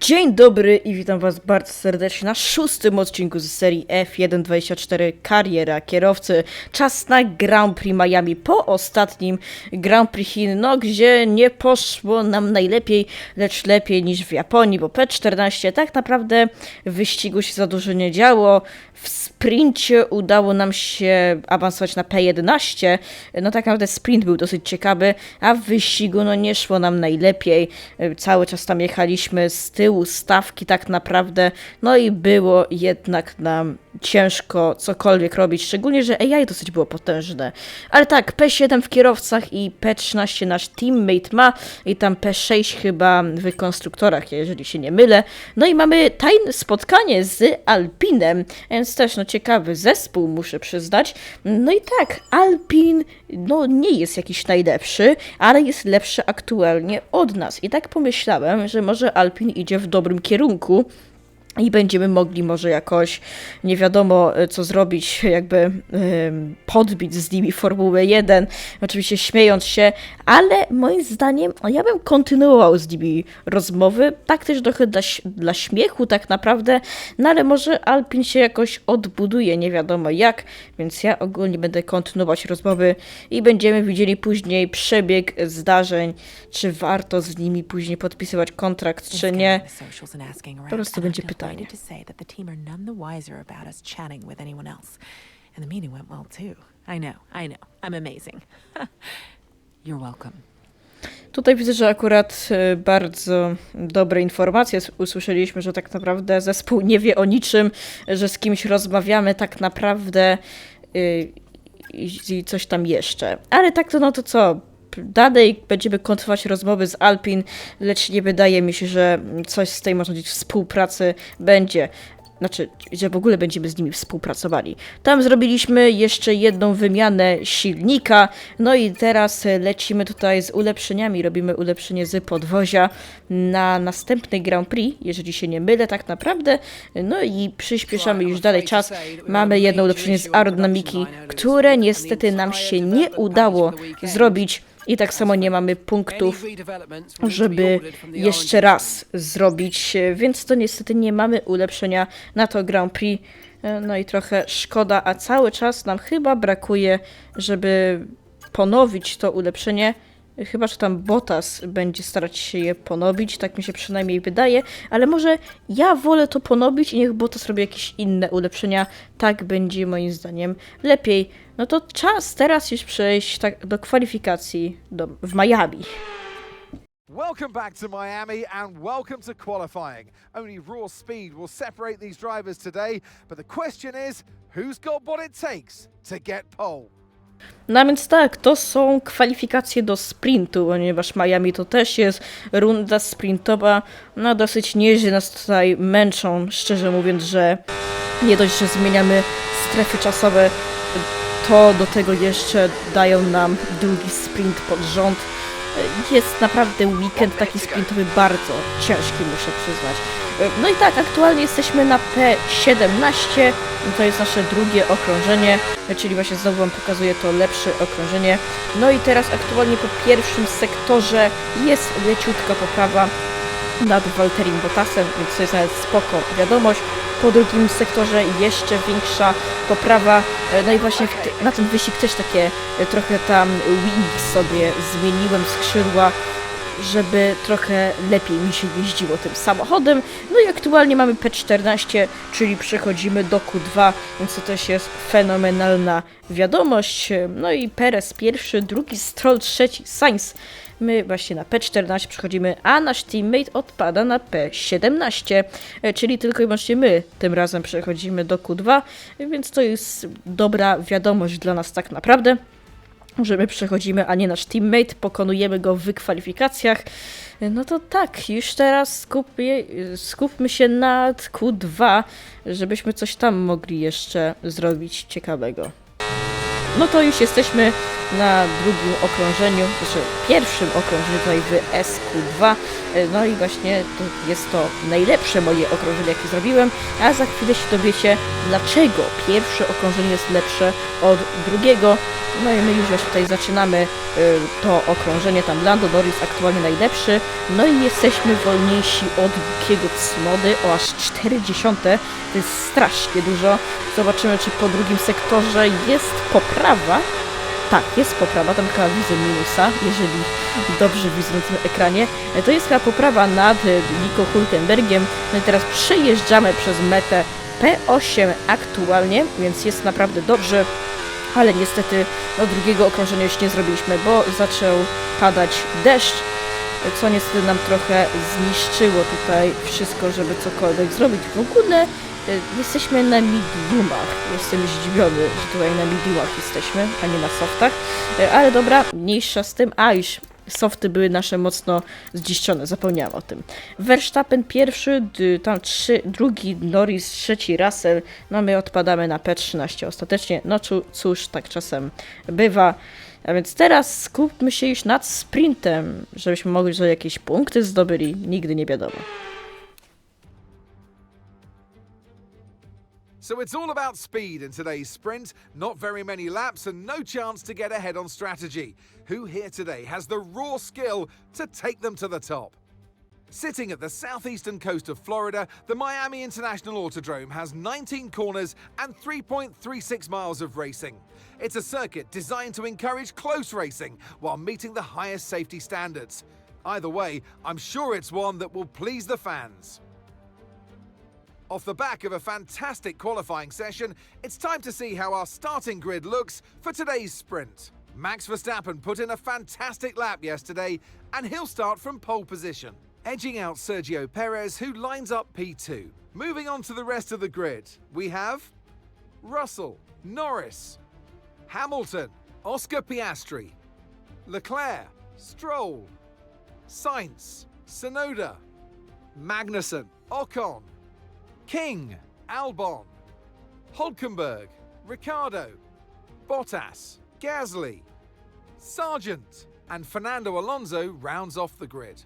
Dzień dobry i witam was bardzo serdecznie na szóstym odcinku z serii F124 Kariera Kierowcy. Czas na Grand Prix Miami po ostatnim Grand Prix Chin, no gdzie nie poszło nam najlepiej, lecz lepiej niż w Japonii, bo P14 tak naprawdę w wyścigu się za dużo nie działo. W sprincie udało nam się awansować na P11. No tak naprawdę sprint był dosyć ciekawy, a w wyścigu no nie szło nam najlepiej. Cały czas tam jechaliśmy z tyłu stawki tak naprawdę. No i było jednak nam ciężko cokolwiek robić, szczególnie, że AI dosyć było potężne. Ale tak, P7 w kierowcach i P13 nasz teammate ma i tam P6 chyba w konstruktorach, jeżeli się nie mylę. No i mamy tajne spotkanie z Alpinem, więc też no ciekawy zespół, muszę przyznać. No i tak, Alpin no nie jest jakiś najlepszy, ale jest lepszy aktualnie od nas. I tak pomyślałem, że może Alpin idzie w dobrym kierunku. I będziemy mogli może jakoś, nie wiadomo e, co zrobić, jakby podbić z nimi Formułę 1, oczywiście śmiejąc się, ale moim zdaniem ja bym kontynuował z nimi rozmowy, tak też trochę dla, dla śmiechu tak naprawdę, no ale może Alpin się jakoś odbuduje, nie wiadomo jak, więc ja ogólnie będę kontynuować rozmowy i będziemy widzieli później przebieg zdarzeń, czy warto z nimi później podpisywać kontrakt, czy nie. Po prostu będzie pytanie. To say that the team are none the wiser about us chatting with anyone else. And the meeting went well too. I know, I know. I'm amazing. You're welcome. Tutaj widzę, że akurat e, bardzo dobre informacje usłyszeliśmy, że tak naprawdę zespół nie wie o niczym, że z kimś rozmawiamy tak naprawdę i i coś tam jeszcze. Ale tak to no to co? Dalej będziemy kontynuować rozmowy z Alpin, lecz nie wydaje mi się, że coś z tej można powiedzieć współpracy będzie. Znaczy, że w ogóle będziemy z nimi współpracowali. Tam zrobiliśmy jeszcze jedną wymianę silnika, no i teraz lecimy tutaj z ulepszeniami. Robimy ulepszenie z podwozia na następny Grand Prix, jeżeli się nie mylę, tak naprawdę. No i przyspieszamy już dalej czas. Mamy jedno ulepszenie z aerodynamiki, które niestety nam się nie udało zrobić. I tak samo nie mamy punktów żeby jeszcze raz zrobić, więc to niestety nie mamy ulepszenia na to Grand Prix. No i trochę szkoda, a cały czas nam chyba brakuje, żeby ponowić to ulepszenie. Chyba, że tam Botas będzie starać się je ponowić, tak mi się przynajmniej wydaje, ale może ja wolę to ponowić i niech Botas robi jakieś inne ulepszenia, tak będzie moim zdaniem lepiej. No to czas teraz już przejść tak do kwalifikacji do, w Miami. Welcome back to Miami and welcome to qualifying. Only raw speed will separate these drivers today, but the question is who's got what it takes to get pole? No więc tak, to są kwalifikacje do sprintu, ponieważ Miami to też jest runda sprintowa. No dosyć nieźle nas tutaj męczą, szczerze mówiąc, że nie dość, że zmieniamy strefy czasowe, to do tego jeszcze dają nam drugi sprint pod rząd. Jest naprawdę weekend taki sprintowy bardzo ciężki, muszę przyznać. No i tak, aktualnie jesteśmy na P17, to jest nasze drugie okrążenie, czyli właśnie znowu Wam pokazuję to lepsze okrążenie. No i teraz aktualnie po pierwszym sektorze jest leciutka poprawa nad Walterim Bottasem, więc to jest nawet spoko wiadomość. Po drugim sektorze jeszcze większa poprawa. E, No i właśnie na ten wyścig też takie e, trochę tam wing sobie zmieniłem skrzydła, żeby trochę lepiej mi się jeździło tym samochodem. No i aktualnie mamy P14, czyli przechodzimy do Q2, więc to też jest fenomenalna wiadomość. No i Perez pierwszy, drugi Stroll trzeci, Sainz My właśnie na P14 przechodzimy, a nasz teammate odpada na P17, e, czyli tylko i wyłącznie my tym razem przechodzimy do Q2, więc to jest dobra wiadomość dla nas tak naprawdę że my przechodzimy, a nie nasz teammate, pokonujemy go w kwalifikacjach. No to tak, już teraz skupie, skupmy się nad Q2, żebyśmy coś tam mogli jeszcze zrobić ciekawego. No to już jesteśmy na drugim okrążeniu, znaczy pierwszym okrążeniu tutaj w SQ2. E, No i właśnie to jest to najlepsze moje okrążenie, jakie zrobiłem, a za chwilę się dowiecie, dlaczego pierwsze okrążenie jest lepsze od drugiego. No i my już właśnie tutaj zaczynamy y, to okrążenie, tam Lando Norris aktualnie najlepszy, no i jesteśmy wolniejsi od Yukiego Tsunody o aż 40, to jest strasznie dużo. Zobaczymy, czy po drugim sektorze jest poprawa. Tak, jest poprawa, tam chyba widzę minusa, jeżeli dobrze widzę na tym ekranie. To jest chyba poprawa nad e, Nico Hulkenbergiem. No i teraz przejeżdżamy przez metę P8 aktualnie, więc jest naprawdę dobrze ale niestety no, drugiego okrążenia już nie zrobiliśmy, bo zaczął padać deszcz, co niestety nam trochę zniszczyło tutaj wszystko, żeby cokolwiek zrobić. W ogóle jesteśmy na mediumach. Jestem zdziwiony, że tutaj na mediumach jesteśmy, a nie na softach. E, Ale dobra, mniejsza z tym. A, już softy były nasze mocno zdziszczone, zapomniałam o tym. Verstappen pierwszy, tam trzy, drugi Norris, trzeci Russell, no my odpadamy na P13 ostatecznie, no cóż, tak czasem bywa. A więc teraz skupmy się już nad sprintem, żebyśmy mogli sobie jakieś punkty zdobyli, nigdy nie wiadomo. So it's all about speed in today's sprint. Not very many laps and no chance to get ahead on strategy. Who here today has the raw skill to take them to the top? Sitting at the southeastern coast of Florida, the Miami International Autodrome has 19 corners and 3.36 miles of racing. It's a circuit designed to encourage close racing while meeting the highest safety standards. Either way, I'm sure it's one that will please the fans. Off the back of a fantastic qualifying session, it's time to see how our starting grid looks for today's sprint. Max Verstappen put in a fantastic lap yesterday, and he'll start from pole position, edging out Sergio Perez, who lines up P2. Moving on to the rest of the grid, we have Russell, Norris, Hamilton, Oscar Piastri, Leclerc, Stroll, Sainz, Sonoda, Magnussen, Ocon, King, Albon, Hulkenberg, Ricardo, Bottas, Gasly, Sargent, and Fernando Alonso rounds off the grid.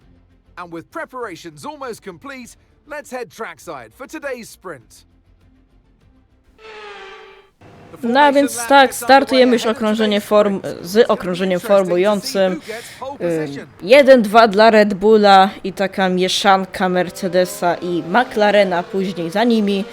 And with preparations almost complete, let's head trackside for today's sprint. No a więc tak, gets startujemy już okrążenie form, z okrążeniem formującym. who gets pole position. 1-2 dla Red Bulla i taka mieszanka Mercedesa i McLarena później za nimi.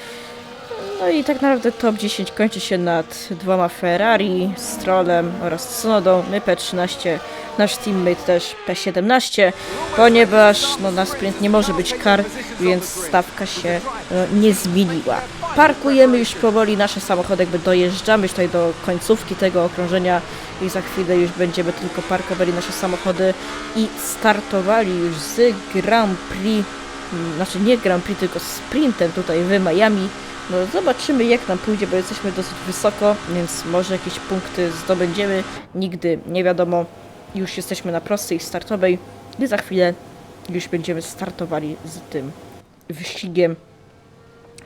No i tak naprawdę top 10 kończy się nad dwoma Ferrari, Strollem oraz Tsunodą. My P13, nasz teammate też P17, ponieważ no, na sprint nie może być kar, więc stawka się no, nie zmieniła. Parkujemy już powoli nasze samochody, jakby dojeżdżamy tutaj do końcówki tego okrążenia i za chwilę już będziemy tylko parkowali nasze samochody i startowali już z Grand Prix, mm, znaczy nie Grand Prix, tylko sprintem tutaj w Miami. No zobaczymy jak nam pójdzie, bo jesteśmy dosyć wysoko, więc może jakieś punkty zdobędziemy. Nigdy nie wiadomo. Już jesteśmy na prostej startowej i za chwilę już będziemy startowali z tym wyścigiem.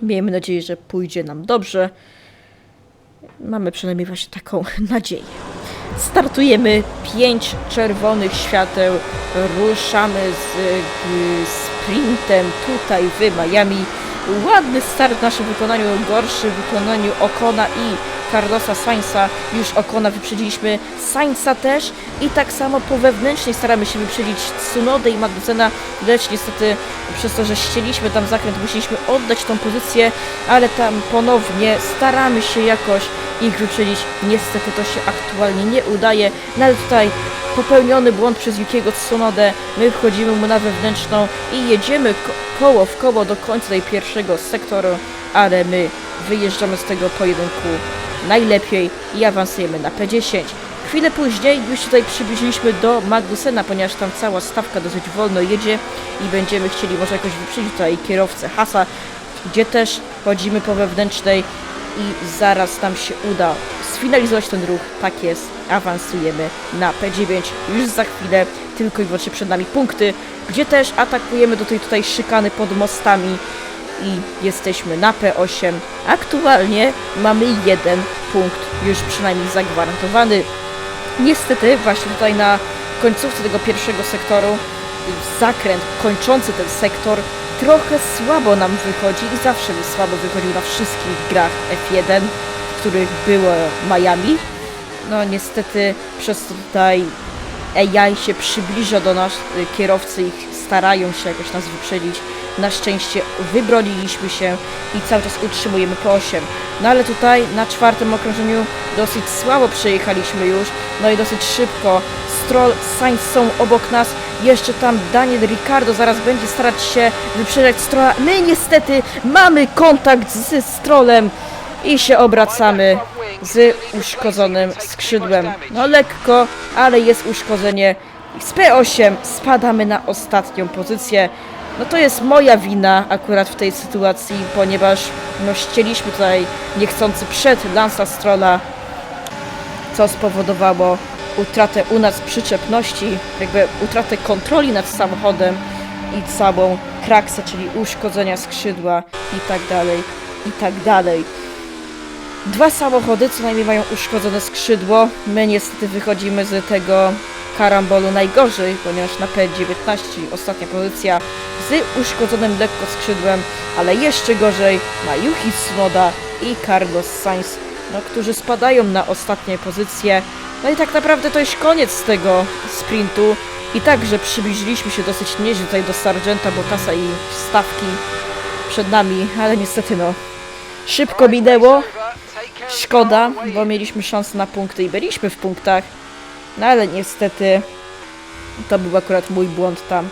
Miejmy nadzieję, że pójdzie nam dobrze. Mamy przynajmniej właśnie taką nadzieję. Startujemy, pięć czerwonych świateł, ruszamy z y, sprintem tutaj w Miami. Ładny start w naszym wykonaniu, gorszy w wykonaniu Okona i Carlosa Sainza. Już Okona wyprzedziliśmy, Sainza też i tak samo po wewnętrznej staramy się wyprzedzić Tsunodę i Magnusena, lecz niestety przez to, że ścieliśmy tam zakręt, musieliśmy oddać tą pozycję, ale tam ponownie staramy się jakoś ich wyprzedzić. Niestety to się aktualnie nie udaje, no ale tutaj popełniony błąd przez Yukiego Tsunodę, my wchodzimy mu na wewnętrzną i jedziemy ko koło w koło do końca tej pierwszego sektoru, ale my wyjeżdżamy z tego pojedynku najlepiej i awansujemy na P10. Chwilę później już tutaj przybliżyliśmy do Magnusena, ponieważ tam cała stawka dosyć wolno jedzie i będziemy chcieli może jakoś wyprzedzić tutaj kierowcę Hasa, gdzie też chodzimy po wewnętrznej i zaraz nam się uda sfinalizować ten ruch. Tak jest, awansujemy na P9 już za chwilę, tylko i wyłącznie przed nami punkty, gdzie też atakujemy do tej tutaj szykany pod mostami i jesteśmy na P8. Aktualnie mamy jeden punkt już przynajmniej zagwarantowany. Niestety właśnie tutaj na końcówce tego pierwszego sektoru zakręt kończący ten sektor trochę słabo nam wychodzi i zawsze mi słabo wychodził na wszystkich grach F1, w których było Miami. No niestety przez to tutaj AI się przybliża do nas, y, kierowcy ich starają się jakoś nas wyprzedzić. Na szczęście wybroniliśmy się i cały czas utrzymujemy po 8. No ale tutaj na czwartym okrążeniu dosyć słabo przejechaliśmy już, no i dosyć szybko. Stroll, Sainz są obok nas, jeszcze tam Daniel Ricardo zaraz będzie starać się wyprzedzać Strolla. My niestety mamy kontakt z Strollem i się obracamy z uszkodzonym skrzydłem. No lekko, ale jest uszkodzenie. Z P8 spadamy na ostatnią pozycję. No to jest moja wina akurat w tej sytuacji, ponieważ no ścieliśmy tutaj niechcący przed Lansa Strolla, co spowodowało utratę u nas przyczepności, jakby utratę kontroli nad samochodem i całą kraksę, czyli uszkodzenia skrzydła i tak dalej, i tak dalej. Dwa samochody co najmniej mają uszkodzone skrzydło. My niestety wychodzimy z tego karambolu najgorzej, ponieważ na P19 ostatnia pozycja z uszkodzonym lekko skrzydłem, ale jeszcze gorzej ma Yuki Tsunoda i Carlos Sainz, no, którzy spadają na ostatnie pozycje. No i tak naprawdę to jest koniec tego sprintu. I także przybliżyliśmy się dosyć nieźle tutaj do Sargenta, Bottasa i stawki przed nami, ale niestety no, szybko minęło. Szkoda, bo mieliśmy szansę na punkty i byliśmy w punktach. No ale niestety to był akurat mój błąd tam.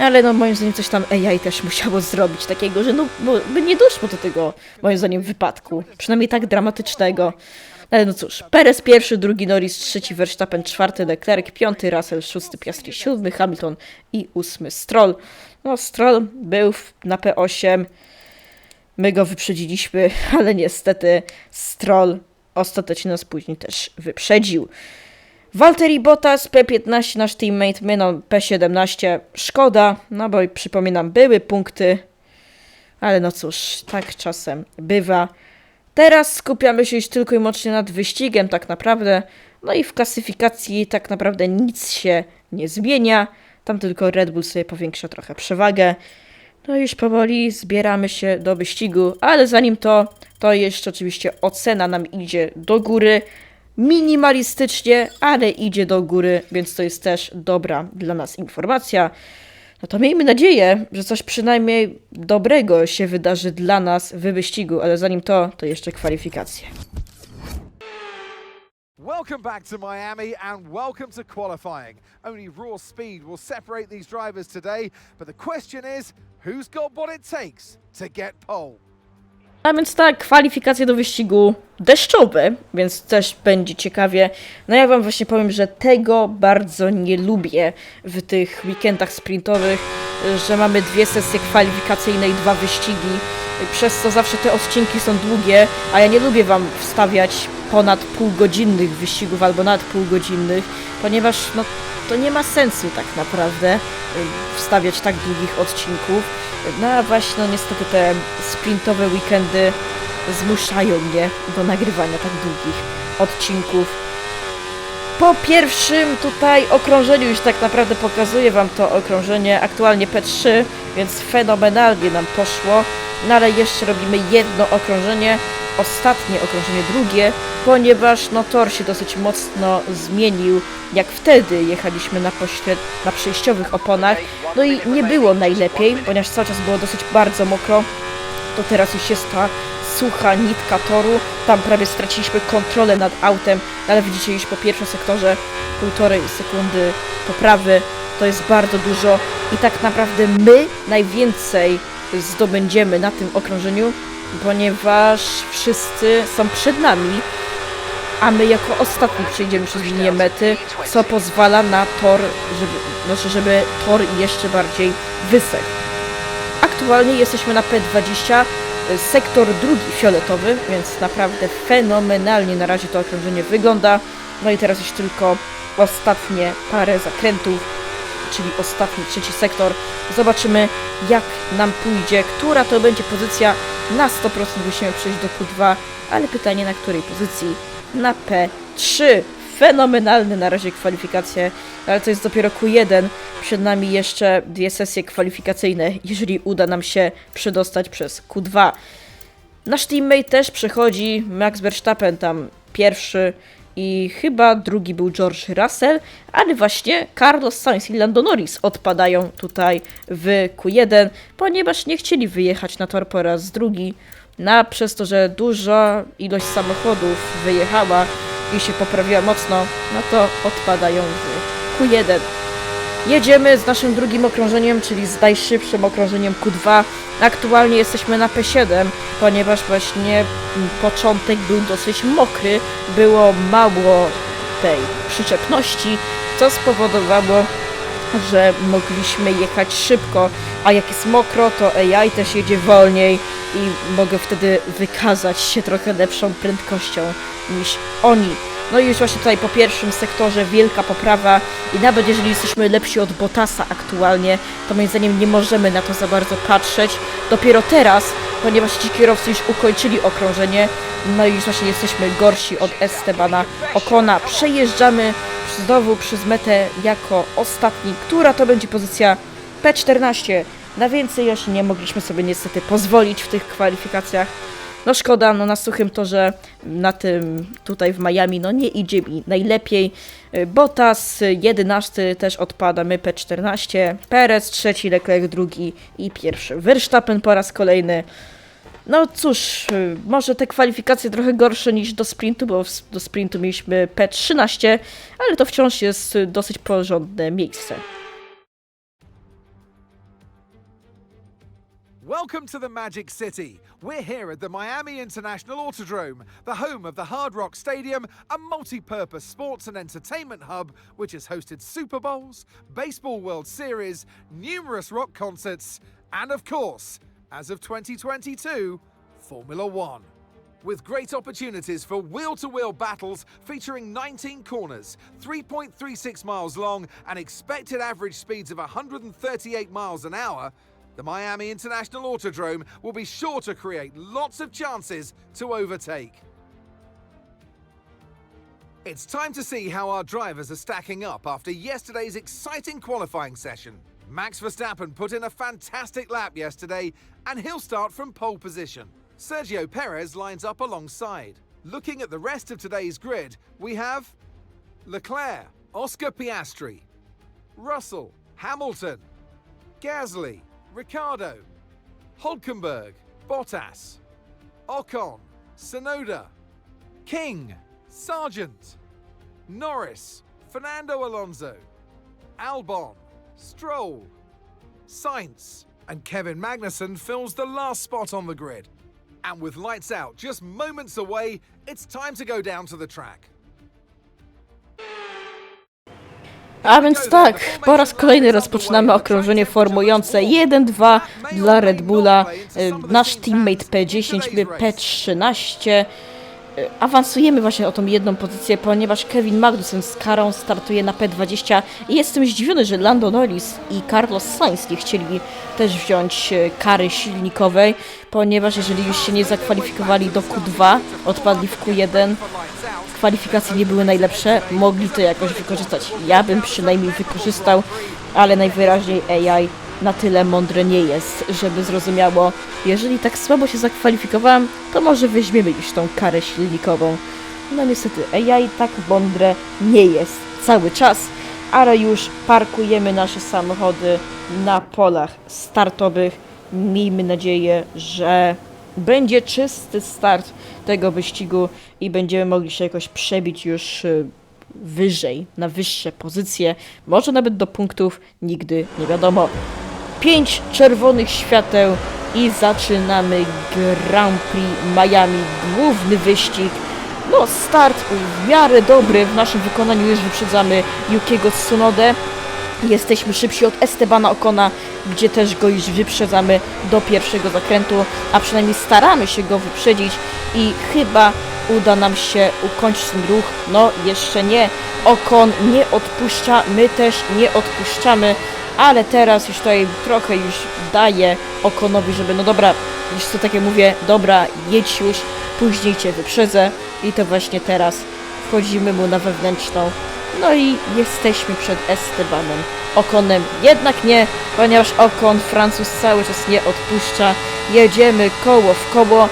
Ale no moim zdaniem coś tam AI też musiało zrobić takiego, że no by nie doszło do tego moim zdaniem wypadku. Przynajmniej tak dramatycznego. Ale no cóż, Perez pierwszy, drugi Norris, trzeci Verstappen, czwarty Leclerc, piąty Russell, szósty Piastri, siódmy Hamilton i ósmy Stroll. No Stroll był na P8, My go wyprzedziliśmy, ale niestety Stroll ostatecznie nas później też wyprzedził. Valtteri Bottas, P15, nasz teammate, my no P17. Szkoda, no bo przypominam, były punkty, ale no cóż, tak czasem bywa. Teraz skupiamy się już tylko i wyłącznie nad wyścigiem, tak naprawdę. No i w klasyfikacji tak naprawdę nic się nie zmienia. Tam tylko Red Bull sobie powiększa trochę przewagę. No i już powoli zbieramy się do wyścigu, ale zanim to, to jeszcze oczywiście ocena nam idzie do góry. Minimalistycznie, ale idzie do góry, więc to jest też dobra dla nas informacja. No to miejmy nadzieję, że coś przynajmniej dobrego się wydarzy dla nas w wyścigu, ale zanim to, to jeszcze kwalifikacje. Welcome back to Miami and welcome to qualifying. Only raw speed will separate these drivers today, but the question is who's got what it takes to get pole? A więc tak, kwalifikacje do wyścigu deszczowe, więc też będzie ciekawie. No ja wam właśnie powiem, że tego bardzo nie lubię w tych weekendach sprintowych, że mamy dwie sesje kwalifikacyjne i dwa wyścigi, przez co zawsze te odcinki są długie, a ja nie lubię wam wstawiać ponad półgodzinnych wyścigów albo nad półgodzinnych, ponieważ no to nie ma sensu tak naprawdę y, wstawiać tak długich odcinków. No a właśnie no, niestety te sprintowe weekendy zmuszają mnie do nagrywania tak długich odcinków. Po pierwszym tutaj okrążeniu już tak naprawdę pokazuję Wam to okrążenie, aktualnie P3, więc fenomenalnie nam poszło, no ale jeszcze robimy jedno okrążenie, ostatnie okrążenie drugie, ponieważ no tor się dosyć mocno zmienił, jak wtedy jechaliśmy na, pośred... na przejściowych oponach, no i nie było najlepiej, ponieważ cały czas było dosyć bardzo mokro, to teraz już jest ta sucha nitka toru. Tam prawie straciliśmy kontrolę nad autem, ale widzicie już po pierwszym sektorze półtorej sekundy poprawy. To jest bardzo dużo i tak naprawdę my najwięcej zdobędziemy na tym okrążeniu, ponieważ wszyscy są przed nami, a my jako ostatni przejdziemy przez linię mety, co pozwala na tor, żeby, znaczy, żeby tor jeszcze bardziej wysechł. Aktualnie jesteśmy na P20, y, sektor drugi fioletowy, więc naprawdę fenomenalnie na razie to okrążenie wygląda. No i teraz już tylko ostatnie parę zakrętów, czyli ostatni, trzeci sektor. Zobaczymy jak nam pójdzie, która to będzie pozycja. Na 100% musimy przejść do Q2, ale pytanie na której pozycji? Na P3. fenomenalne na razie kwalifikacje, ale to jest dopiero Q1. Przed nami jeszcze dwie sesje kwalifikacyjne, jeżeli uda nam się przedostać przez Q2. Nasz teammate też przechodzi, Max Verstappen tam pierwszy i chyba drugi był George Russell, ale właśnie Carlos Sainz i Lando Norris odpadają tutaj w Q1, ponieważ nie chcieli wyjechać na tor po raz drugi, na, przez to, że duża ilość samochodów wyjechała i się poprawiła mocno, no to odpadają w Q1. Jedziemy z naszym drugim okrążeniem, czyli z najszybszym okrążeniem Q2. Aktualnie jesteśmy na P7, ponieważ właśnie początek był dosyć mokry, było mało tej przyczepności, co spowodowało, że mogliśmy jechać szybko, a jak jest mokro, to AI też jedzie wolniej i mogę wtedy wykazać się trochę lepszą prędkością niż oni. No i już właśnie tutaj po pierwszym sektorze wielka poprawa i nawet jeżeli jesteśmy lepsi od Bottasa aktualnie, to moim zdaniem nie możemy na to za bardzo patrzeć. Dopiero teraz, ponieważ ci kierowcy już ukończyli okrążenie, no i już właśnie jesteśmy gorsi od Estebana Okona. Przejeżdżamy znowu przez metę jako ostatni, która to będzie pozycja P14. Na więcej już nie mogliśmy sobie niestety pozwolić w tych kwalifikacjach. No szkoda, no na suchym torze na tym tutaj w Miami, no nie idzie mi najlepiej. Y, Bottas 11 też odpada, my P14, Perez trzeci, Leclerc drugi i pierwszy. Verstappen po raz kolejny. No cóż, y, może te kwalifikacje trochę gorsze niż do sprintu, bo do sprintu mieliśmy P13, ale to wciąż jest y, dosyć porządne miejsce. Welcome to the Magic City. We're here at the Miami International Autodrome, the home of the Hard Rock Stadium, a multi purpose sports and entertainment hub which has hosted Super Bowls, Baseball World Series, numerous rock concerts, and of course, as of 2022, Formula One. With great opportunities for wheel to wheel battles featuring 19 corners, 3.36 miles long, and expected average speeds of 138 miles an hour, the Miami International Autodrome will be sure to create lots of chances to overtake. It's time to see how our drivers are stacking up after yesterday's exciting qualifying session. Max Verstappen put in a fantastic lap yesterday, and he'll start from pole position. Sergio Perez lines up alongside. Looking at the rest of today's grid, we have Leclerc, Oscar Piastri, Russell, Hamilton, Gasly, Ricardo, Hulkenberg, Bottas, Ocon, Sonoda, King, Sargent, Norris, Fernando Alonso, Albon, Stroll, Sainz, and Kevin Magnussen fills the last spot on the grid. And with lights out just moments away, it's time to go down to the track. A więc tak, po raz kolejny rozpoczynamy okrążenie formujące 1-2 dla Red Bulla. Y, Nasz teammate P10, my P13. Y, Awansujemy właśnie o tą jedną pozycję, ponieważ Kevin Magnussen z karą startuje na P20 i jestem zdziwiony, że Lando Norris i Carlos Sainz nie chcieli też wziąć y, kary silnikowej, ponieważ jeżeli już się nie zakwalifikowali do Q2, odpadli w Q1, kwalifikacje nie były najlepsze, mogli to jakoś wykorzystać. Ja bym przynajmniej wykorzystał, ale najwyraźniej AI na tyle mądre nie jest, żeby zrozumiało, jeżeli tak słabo się zakwalifikowałem, to może weźmiemy już tą karę silnikową. No niestety, AI tak mądre nie jest cały czas, ale już parkujemy nasze samochody na polach startowych. Miejmy nadzieję, że będzie czysty start tego wyścigu i będziemy mogli się jakoś przebić już y, wyżej, na wyższe pozycje, może nawet do punktów, nigdy nie wiadomo. Pięć czerwonych świateł i zaczynamy Grand Prix Miami, główny wyścig. No, start w miarę dobry, w naszym wykonaniu już wyprzedzamy Yukiego Tsunodę. Jesteśmy szybsi od Estebana Okona, gdzie też go już wyprzedzamy do pierwszego zakrętu, a przynajmniej staramy się go wyprzedzić i chyba uda nam się ukończyć ten ruch. No, jeszcze nie. Okon nie odpuszcza, my też nie odpuszczamy, ale teraz już tutaj trochę już daję Okonowi, żeby no dobra, już co takie mówię, dobra, jedź już, później Cię wyprzedzę i to właśnie teraz wchodzimy mu na wewnętrzną. No i jesteśmy przed Estebanem. Okonem jednak nie, ponieważ Okon Francuz cały czas nie odpuszcza. Jedziemy koło w koło.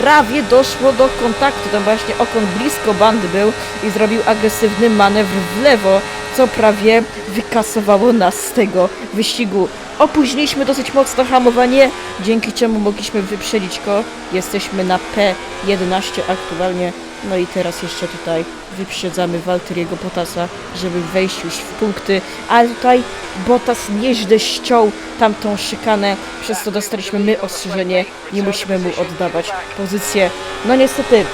Prawie doszło do kontaktu. Tam właśnie Okon blisko bandy był i zrobił agresywny manewr w lewo, co prawie wykasowało nas z tego wyścigu. Opóźniliśmy dosyć mocno hamowanie, dzięki czemu mogliśmy wyprzedzić go. Jesteśmy na P11 aktualnie. No i teraz jeszcze tutaj wyprzedzamy Walteriego Bottasa, żeby wejść już w punkty, ale tutaj Bottas nieźle ściął tamtą szykanę, przez co dostaliśmy my ostrzeżenie, nie musimy mu oddawać pozycję. No niestety,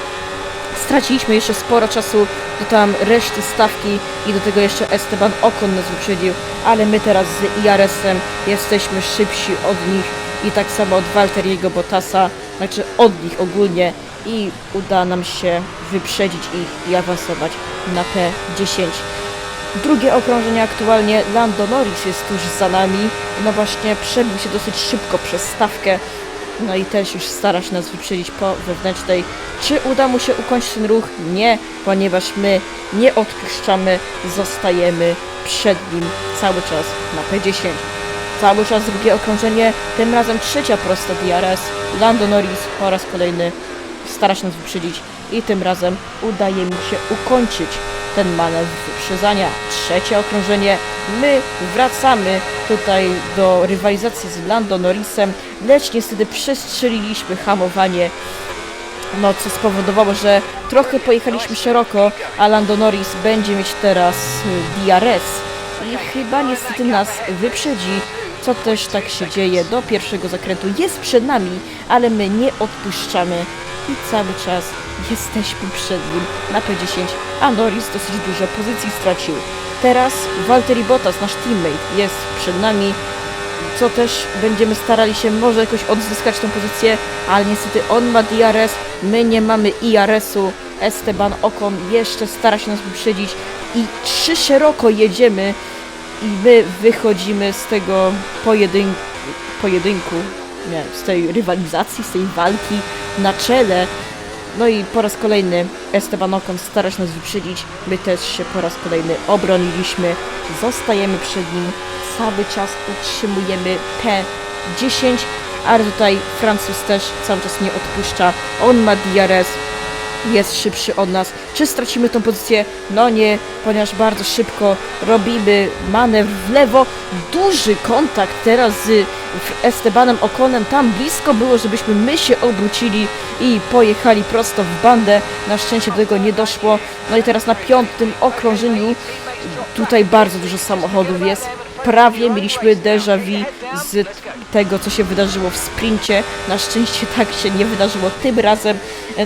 straciliśmy jeszcze sporo czasu do tam reszty stawki i do tego jeszcze Esteban Ocon nas wyprzedził, ale my teraz z IRS-em jesteśmy szybsi od nich i tak samo od Walteriego Bottasa, znaczy od nich ogólnie i uda nam się wyprzedzić ich i awansować na P10. Drugie okrążenie aktualnie Lando Norris jest tuż za nami. No właśnie przebił się dosyć szybko przez stawkę. No i też już stara się nas wyprzedzić po wewnętrznej. Czy uda mu się ukończyć ten ruch? Nie, ponieważ my nie odpuszczamy, zostajemy przed nim cały czas na P10. Cały czas drugie okrążenie, tym razem trzecia prosta DRS. Lando Norris po raz kolejny stara się nas wyprzedzić i tym razem udaje mi się ukończyć ten manewr wyprzedzania. Trzecie okrążenie. My wracamy tutaj do rywalizacji z Lando Norrisem, lecz niestety przestrzeliliśmy hamowanie no, co spowodowało, że trochę pojechaliśmy szeroko, a Lando Norris będzie mieć teraz DRS i chyba niestety nas wyprzedzi, co też tak się dzieje do pierwszego zakrętu. Jest przed nami, ale my nie odpuszczamy i cały czas jesteśmy przed nim na P10, a Norris dosyć dużo pozycji stracił. Teraz Valtteri Bottas, nasz teammate, jest przed nami, co też będziemy starali się może jakoś odzyskać tą pozycję, ale niestety on ma DRS, my nie mamy IRS-u. Esteban Ocon jeszcze stara się nas wyprzedzić i trzy szeroko jedziemy i my wychodzimy z tego pojedyn pojedynku, nie, z tej rywalizacji, z tej walki na czele. No i po raz kolejny Esteban Ocon stara się nas wyprzedzić. My też się po raz kolejny obroniliśmy. Zostajemy przed nim. Cały czas utrzymujemy P10, ale tutaj Francuz też cały czas nie odpuszcza. On ma DRS, jest szybszy od nas. Czy stracimy tą pozycję? No nie, ponieważ bardzo szybko robimy manewr w lewo. Duży kontakt teraz z Estebanem Okonem. Tam blisko było, żebyśmy my się obrócili i pojechali prosto w bandę. Na szczęście do tego nie doszło. No i teraz na piątym okrążeniu tutaj bardzo dużo samochodów jest. Prawie mieliśmy déjà vu z tego, co się wydarzyło w sprincie. Na szczęście tak się nie wydarzyło tym razem.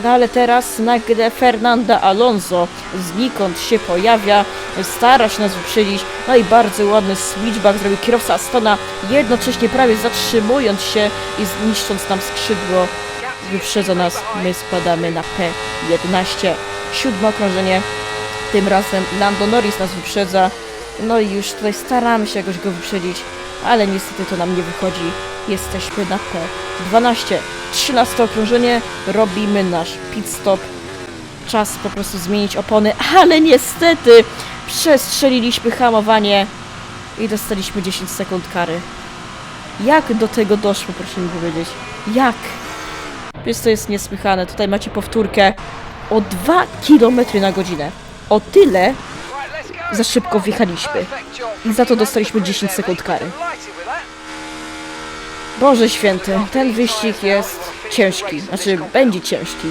No ale teraz nagle Fernanda Alonso znikąd się pojawia, stara się nas wyprzedzić. No i bardzo ładny switchback zrobił kierowca Astona, jednocześnie prawie zatrzymując się i zniszcząc nam skrzydło. Wyprzedza nas, my spadamy na P11. Siódme okrążenie. Tym razem Lando Norris nas wyprzedza. No i już tutaj staramy się jakoś go wyprzedzić, ale niestety to nam nie wychodzi. Jesteśmy na P12. 13 okrążenie, robimy nasz pit stop. Czas po prostu zmienić opony, ale niestety przestrzeliliśmy hamowanie i dostaliśmy 10 sekund kary. Jak do tego doszło, proszę mi powiedzieć? Jak? Więc to jest niesłychane. Tutaj macie powtórkę o 2 km na godzinę. O tyle za szybko wjechaliśmy. I za to dostaliśmy 10 sekund kary. Boże święty, ten wyścig jest ciężki. Znaczy, będzie ciężki.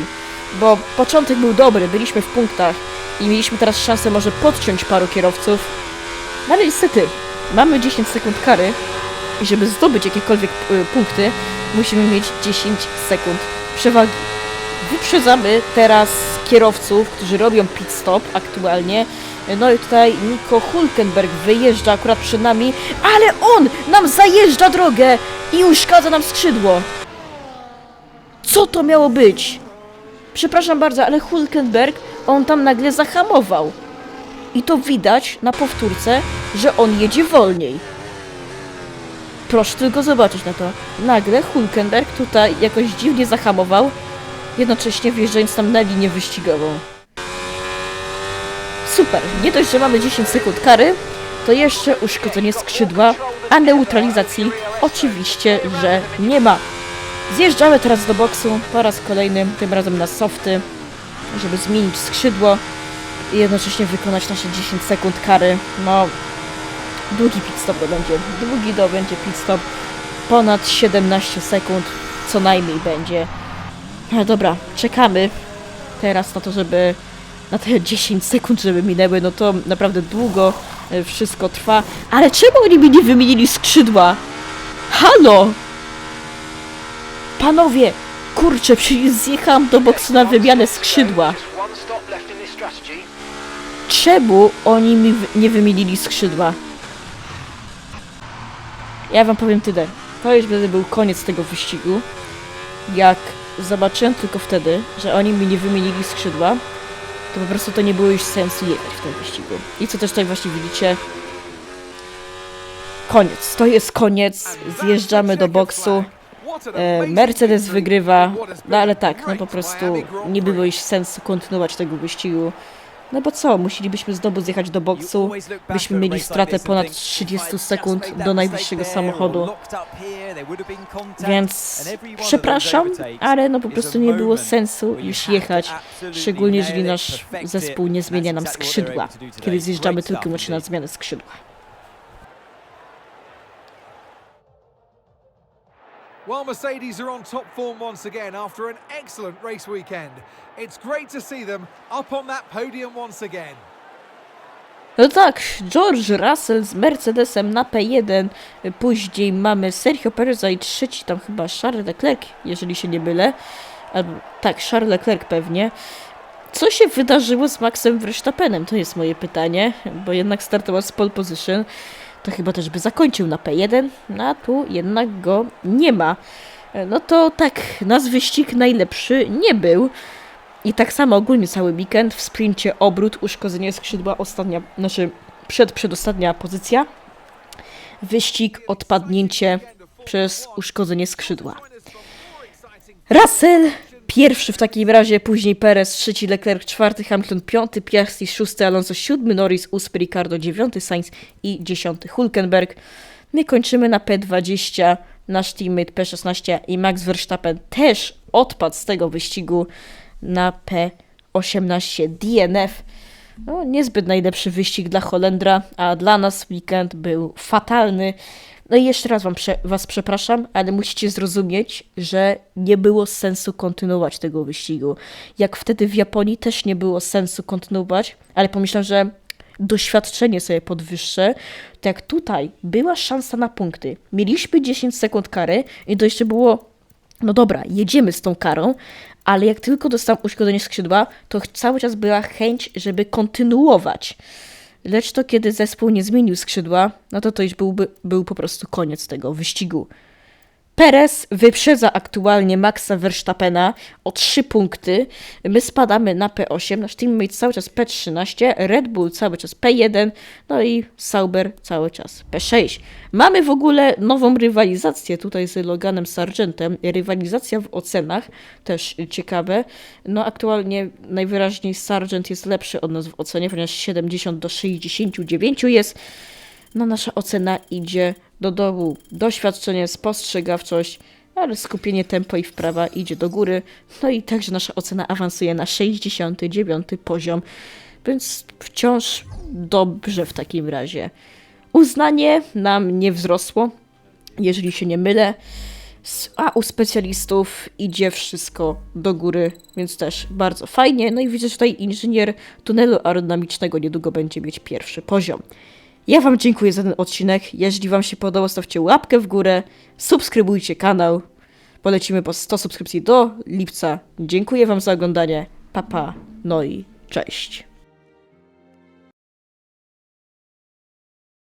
Bo początek był dobry, byliśmy w punktach i mieliśmy teraz szansę może podciąć paru kierowców. No ale niestety, mamy 10 sekund kary i żeby zdobyć jakiekolwiek y, punkty, musimy mieć 10 sekund przewagi. Wyprzedzamy teraz kierowców, którzy robią pit stop aktualnie. No i tutaj Nico Hulkenberg wyjeżdża akurat przed nami, ale on nam zajeżdża drogę i uszkadza nam skrzydło. Co to miało być? Przepraszam bardzo, ale Hulkenberg, on tam nagle zahamował. I to widać na powtórce, że on jedzie wolniej. Proszę tylko zobaczyć na to. Nagle Hulkenberg tutaj jakoś dziwnie zahamował, jednocześnie wjeżdżając tam na linię wyścigową. Super. Nie dość, że mamy 10 sekund kary, to jeszcze uszkodzenie skrzydła, a neutralizacji oczywiście, że nie ma. Zjeżdżamy teraz do boksu po raz kolejny, tym razem na softy, żeby zmienić skrzydło i jednocześnie wykonać nasze 10 sekund kary. No, długi pit stop to będzie. Długi to będzie pit stop. Ponad 17 sekund co najmniej będzie. No dobra, czekamy teraz na to, żeby na te 10 sekund, żeby minęły, no to naprawdę długo e, wszystko trwa. Ale czemu oni mi nie wymienili skrzydła? Halo! Panowie, kurczę, przecież zjechałam do boksu na wymianę skrzydła. Czemu oni mi nie wymienili skrzydła? Ja wam powiem tyle. To już wtedy był koniec tego wyścigu. Jak zobaczyłem tylko wtedy, że oni mi nie wymienili skrzydła, to po prostu to nie było już sensu jechać w tym wyścigu. I co też tutaj właśnie widzicie, koniec. To jest koniec. Zjeżdżamy do boksu. E, Mercedes wygrywa, no ale tak, no po prostu nie było już sensu kontynuować tego wyścigu. No bo co, musielibyśmy znowu zjechać do boksu, byśmy mieli stratę ponad 30 sekund do najbliższego samochodu. Więc przepraszam, ale no po prostu nie było sensu już jechać, szczególnie jeżeli nasz zespół nie zmienia nam skrzydła, kiedy zjeżdżamy tylko i wyłącznie na zmianę skrzydła. Well, Mercedes are on top form once again after an excellent race weekend. It's great to see them up on that podium once again. No tak, George Russell z Mercedesem na P1, później mamy Sergio Pereza i trzeci tam chyba Charles Leclerc, jeżeli się nie mylę. Albo, tak, Charles Leclerc pewnie. Co się wydarzyło z Maxem Verstappenem? To jest moje pytanie, bo jednak startował z pole position. To chyba też by zakończył na P1, no a tu jednak go nie ma. No to tak, nasz wyścig najlepszy nie był. I tak samo ogólnie cały weekend w sprincie obrót, uszkodzenie skrzydła, ostatnia, znaczy przed, przedostatnia pozycja. Wyścig, odpadnięcie przez uszkodzenie skrzydła. Russell pierwszy w takim razie, później Perez, trzeci Leclerc, czwarty Hamilton, piąty Piastri, szósty Alonso, siódmy Norris, ósmy Ricardo, dziewiąty Sainz i dziesiąty Hulkenberg. My kończymy na P20, nasz teammate P16 i Max Verstappen też odpadł z tego wyścigu na P18 DNF. No, niezbyt najlepszy wyścig dla Holendra, a dla nas weekend był fatalny. No i jeszcze raz wam prze, was przepraszam, ale musicie zrozumieć, że nie było sensu kontynuować tego wyścigu. Jak wtedy w Japonii też nie było sensu kontynuować, ale pomyślałem, że doświadczenie sobie podwyższę, to jak tutaj była szansa na punkty, mieliśmy 10 sekund kary i to jeszcze było no dobra, jedziemy z tą karą, ale jak tylko dostałam uszkodzenie skrzydła, to cały czas była chęć, żeby kontynuować. Lecz to kiedy zespół nie zmienił skrzydła, no to to już byłby, był po prostu koniec tego wyścigu. Perez wyprzedza aktualnie Maxa Verstappena o 3 punkty. My spadamy na P8, nasz teammate cały czas P13, Red Bull cały czas P1, no i Sauber cały czas P6. Mamy w ogóle nową rywalizację tutaj z Loganem Sargentem. Rywalizacja w ocenach, też ciekawe. No aktualnie najwyraźniej Sargent jest lepszy od nas w ocenie, ponieważ 70 do 69 jest. No nasza ocena idzie do dołu. Doświadczenie, spostrzegawczość, ale skupienie tempo i wprawa idzie do góry. No i także nasza ocena awansuje na 69 poziom, więc wciąż dobrze w takim razie. Uznanie nam nie wzrosło, jeżeli się nie mylę. A u specjalistów idzie wszystko do góry, więc też bardzo fajnie. No i widzę, że tutaj inżynier tunelu aerodynamicznego niedługo będzie mieć pierwszy poziom. Ja Wam dziękuję za ten odcinek. Jeżeli Wam się podobał, stawcie łapkę w górę, subskrybujcie kanał. Polecimy po 100 subskrypcji do lipca. Dziękuję Wam za oglądanie. Papa, pa. no i cześć.